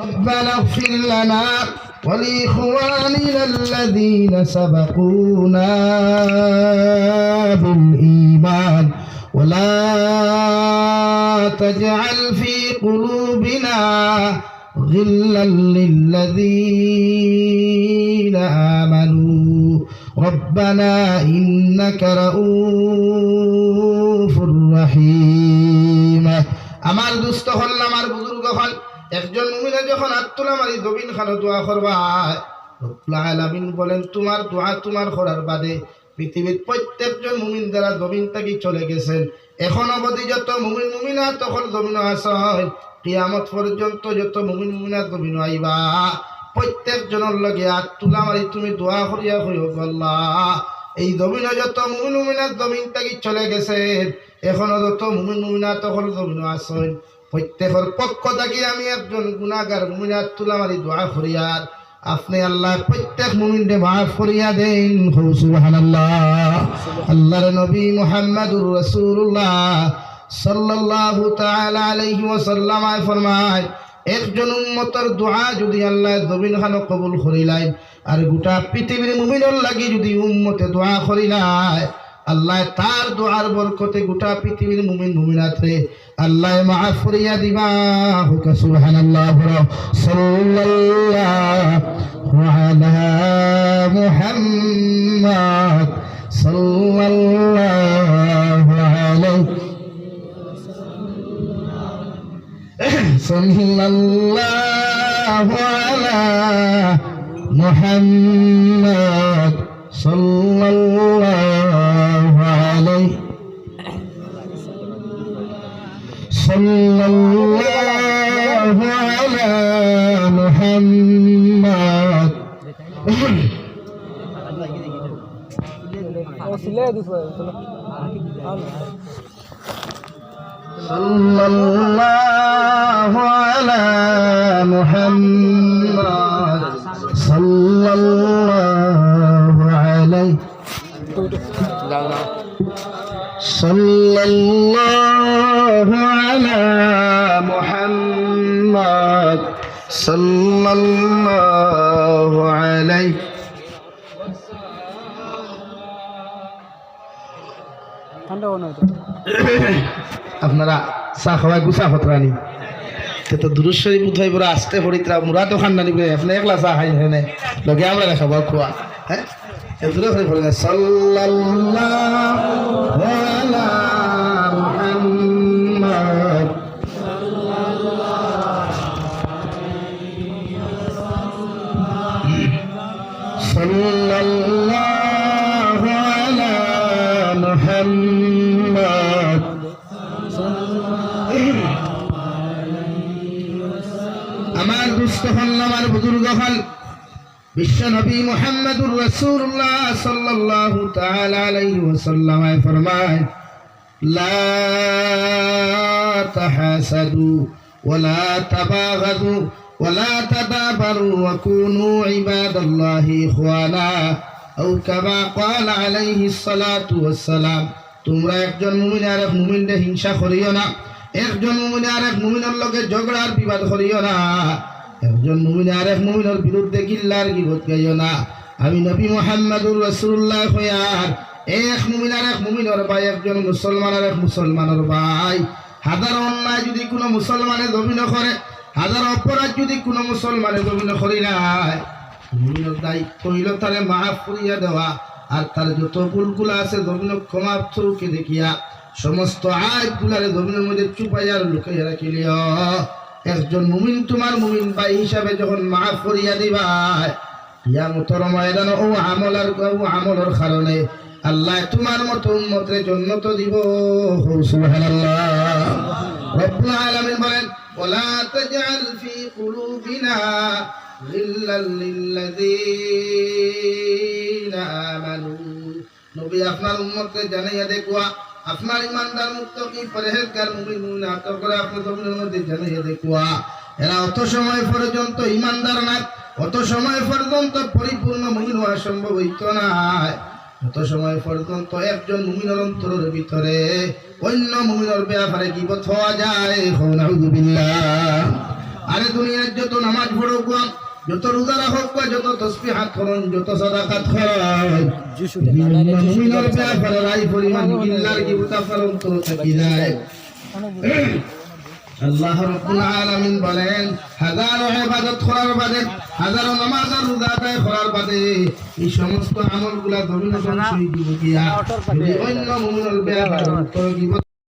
ربنا اغفر لنا ولإخواننا الذين سبقونا بالإيمان ولا تجعل في قلوبنا غلا للذين آمنوا ربنا إنك رؤوف رحيم আমার দুস্থ হল আমার বুজুর্গ হল একজন মুমিনা যখন আত্মলা মারি দবিন খানো দোয়া করবা বলেন, তোমার দোয়া তোমার করার বাদে পৃথিবীর প্রত্যেকজন মুমিন দ্বারা জমিন থাকি চলে গেছেন। এখন অবধি যত মুমিন মুমিনা, তখন জমিন আসন কিয়ামত পর্যন্ত যত মুমিন মুমিনা, জমিন আইবা। প্রত্যেকজনের লগে হাত তুলা মারি, তুমি দোয়া করিয়া হইও গল্লা এই জমিন যত মুমিন মুমিনা, জমিন থাকি চলে গেছেন। এখনও যত মুমিন মুমিনা, তখন জমিন আসন প্রত্যেকের পক্ষ থাকি আমি একজন গুণাগার মুমিনা তুলা মারি দোয়া করিয়ার আপনি আল্লাহ প্রত্যেক মুমিনকে মাফ করিয়া দেন। হৌ সুবহানাল্লাহ। আল্লাহর নবী মুহাম্মদুর রাসূলুল্লাহ সাল্লাল্লাহু তাআলা আলাইহি ওয়াসাল্লাম ফরমায়, একজন উম্মতের দোয়া যদি আল্লাহ জমিন খানো কবুল করিলাই আর গোটা পৃথিবীর মুমিনের লাগি যদি উম্মতে দোয়া করিলাই আল্লাহ তার দোয়ার বরকতে গোটা পৃথিবীর মুমিন মুমিনাতে আল্লাহ মাফ করিয়া দিবা। হুকা সুবহানাল্লাহ সাল্লাল্লাহু আলা মুহাম্মদ সাল্লাল্লাহু আলাইহি সাল্লাল্লাহু আলা মুহাম্মদ সাল্লাল্লাহু মোহাম্মদ। সাল্লাল্লাহু আলা মুহাম্মদ। সাল্লাল্লাহু আলাইহি সাল্লাল্লাহু আলা মুহাম্মদ। صلى الله عليه ঠান্ডা মনে হতো আপনারা চা খাওয়াই গুছা খতরানি তো দুরুশ্বরী বুধ হয় পুরো আসতে পড়িতরা মুরা তো খান নানি আপনি একলা চা খাই হেনে লগে আমরা খাবো খোয়া হ্যাঁ এদুরে করে পড়ে সাল্লাল্লাহু সাল্লাল্লাহু আলা মুহাম্মদ আমার দুস্থ হল আমার বুজুর্গ হল বিশ্ব নবী মোহাম্মদুর রসুল্লাহ সাল্লাল্লাহু তাআলা আলাইহি ওয়াসাল্লাম। ফরমায়, লা তাহাসাদু ওয়ালা তাবাগাদু তাদাবারু ওয়া কুনু ইবাদাল্লাহি ইখওয়ানা আও কামা ক্বালা আলাইহিস সালাতু ওয়াস সালাম তোমরা একজন মুমিন আর এক মুমিনকে হিংসা করিও না। একজন মুমিন আর এক মুমিনের লগে ঝগড়ার বিবাদ করিও না। একজন মুমিন আর এক মুমিনের বিরুদ্ধে গিল্লার গিবত গাইও না। আমি নবী মোহাম্মদুর রসুল্লাহ হইয়ার এক মুমিন আর এক মুমিনের ভাই, একজন মুসলমান আর এক মুসলমানের ভাই। হাজার অন্যায় যদি কোনো মুসলমানে দমিন করে হাজার অপরাধ যদি কোনো মুসলমানে দমিন করি নাই মুমিনের দায়িত্ব হইল তারে মাফ করিয়া দেওয়া, আর তার যত ভুলগুলো আছে দমিন ক্ষমা দেখিয়া, সমস্ত আয়াতগুলারে জমিনের মধ্যে চুপাইয়ার লুকাইয়া রাখিলিও। একজন মুমিন তোমার মুমিন ভাই হিসাবে যখন মাফ করিয়া দিবা কিয়ামতর ময়দান ও আমলার ও আমলের কারণে আল্লাহ তোমার মতো দিব। ওয়ালা তাজআল ফি কুলুবিনা গিল্লাল লিল্লাযীনা আমানু নবী আপনার উম্মতকে জানাইয়া দেখুয়া আপনার ইমানদার মুক্ত কি পরেহেজগার মুমিন মুমিনাত করে আপনার জমিনের মধ্যে জানাইয়া দেখুয়া এরা অত সময় পর্যন্ত ইমানদার না অত সময় পর্যন্ত পরিপূর্ণ মুমিন হওয়া সম্ভব হইত না অত সময় পর্যন্ত একজন মুমিনের অন্তরের ভিতরে অন্য মুমিনের ব্যাপারে কি হওয়া যায়? আরে দুনিয়ার যত নামাজ পড়ো কোয়া যত রোজা রাখো কোয়া যত তসবিহ হাত করন, যত সাদাকাত করন ব্যাপারে রাই পরিমাণ ইল্লার কি থাকি যায় আল্লাহ রাব্বুল আলামিন বলেন, হাজারো ইবাদত করার বাদে, হাজারো নামাজ আর রোজা আদায় করার বাদে এই সমস্ত আমলগুলা জমিনে ধ্বংস দিব গিয়া অন্য মুমিনের ব্যাপার